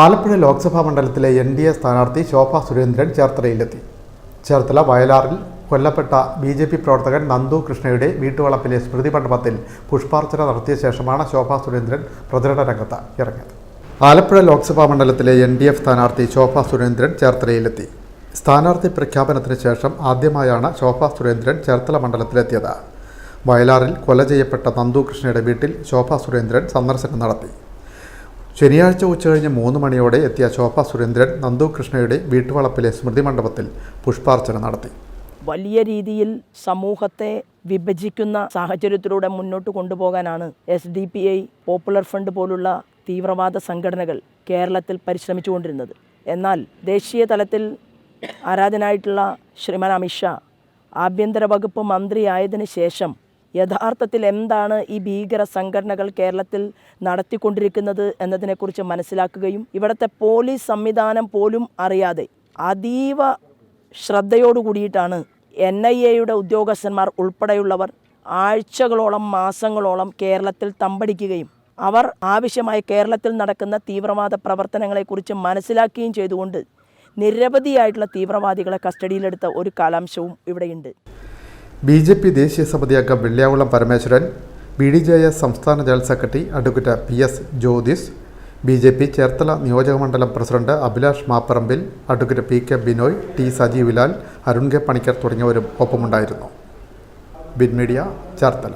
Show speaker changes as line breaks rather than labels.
ആലപ്പുഴ ലോക്സഭാ മണ്ഡലത്തിലെ N D A സ്ഥാനാർത്ഥി ശോഭ സുരേന്ദ്രൻ ചേർത്തലയിലെത്തി. ചേർത്തല വയലാറിൽ കൊല്ലപ്പെട്ട ബി ജെ പി പ്രവർത്തകൻ നന്ദു കൃഷ്ണയുടെ വീട്ടുവളപ്പിലെ സ്മൃതി മണ്ഡപത്തിൽ പുഷ്പാർച്ചന നടത്തിയ ശേഷമാണ് ശോഭ സുരേന്ദ്രൻ പ്രചരണ രംഗത്ത് ഇറങ്ങിയത്. ആലപ്പുഴ ലോക്സഭാ മണ്ഡലത്തിലെ എൻ ഡി എഫ് സ്ഥാനാർത്ഥി ശോഭ സുരേന്ദ്രൻ ചേർത്തലയിലെത്തി. സ്ഥാനാർത്ഥി പ്രഖ്യാപനത്തിന് ശേഷം ആദ്യമായാണ് ശോഭ സുരേന്ദ്രൻ ചേർത്തല മണ്ഡലത്തിലെത്തിയത്. വയലാറിൽ കൊല ചെയ്യപ്പെട്ട നന്ദു കൃഷ്ണയുടെ വീട്ടിൽ ശോഭ സുരേന്ദ്രൻ സന്ദർശനം നടത്തി. ശനിയാഴ്ച ഉച്ചകഴിഞ്ഞ് മൂന്ന് മണിയോടെ എത്തിയ ശോഭ സുരേന്ദ്രൻ നന്ദു കൃഷ്ണയുടെ വീട്ടുവളപ്പിലെ സ്മൃതി മണ്ഡപത്തിൽ പുഷ്പാർച്ചന നടത്തി.
വലിയ രീതിയിൽ സമൂഹത്തെ വിഭജിക്കുന്ന സാഹചര്യത്തിലൂടെ മുന്നോട്ട് കൊണ്ടുപോകാനാണ് S D P I popular front പോലുള്ള തീവ്രവാദ സംഘടനകൾ കേരളത്തിൽ പരിശ്രമിച്ചുകൊണ്ടിരുന്നത്. എന്നാൽ ദേശീയ തലത്തിൽ ആരാധനായിട്ടുള്ള ശ്രീമാൻ അമിത്ഷാ ആഭ്യന്തര വകുപ്പ് മന്ത്രിയായതിനു ശേഷം യഥാർത്ഥത്തിൽ എന്താണ് ഈ ഭീകര സംഘടനകൾ കേരളത്തിൽ നടത്തിക്കൊണ്ടിരിക്കുന്നത് എന്നതിനെക്കുറിച്ച് മനസ്സിലാക്കുകയും ഇവിടുത്തെ പോലീസ് സംവിധാനം പോലും അറിയാതെ അതീവ ശ്രദ്ധയോടു കൂടിയിട്ടാണ് എൻ ഐ എയുടെ ഉദ്യോഗസ്ഥന്മാർ ഉൾപ്പെടെയുള്ളവർ ആഴ്ചകളോളം മാസങ്ങളോളം കേരളത്തിൽ തമ്പടിക്കുകയും അവർ ആവശ്യമായ കേരളത്തിൽ നടക്കുന്ന തീവ്രവാദ പ്രവർത്തനങ്ങളെക്കുറിച്ച് മനസ്സിലാക്കുകയും ചെയ്തുകൊണ്ട് നിരവധിയായിട്ടുള്ള തീവ്രവാദികളെ കസ്റ്റഡിയിലെടുത്ത ഒരു കാലാംശവും ഇവിടെയുണ്ട്.
ബി ജെ പി ദേശീയ സമിതി അംഗം Velliyavulam Parameswaran B D J S സംസ്ഥാന general secretary advocate P S Jyothis B J P Cherthala നിയോജകമണ്ഡലം president Abhilash Mapparambil advocate P K Binoy T Sajeev Lal Arun K Panicker തുടങ്ങിയവരും ഒപ്പമുണ്ടായിരുന്നു. ബിൻ media Cherthala.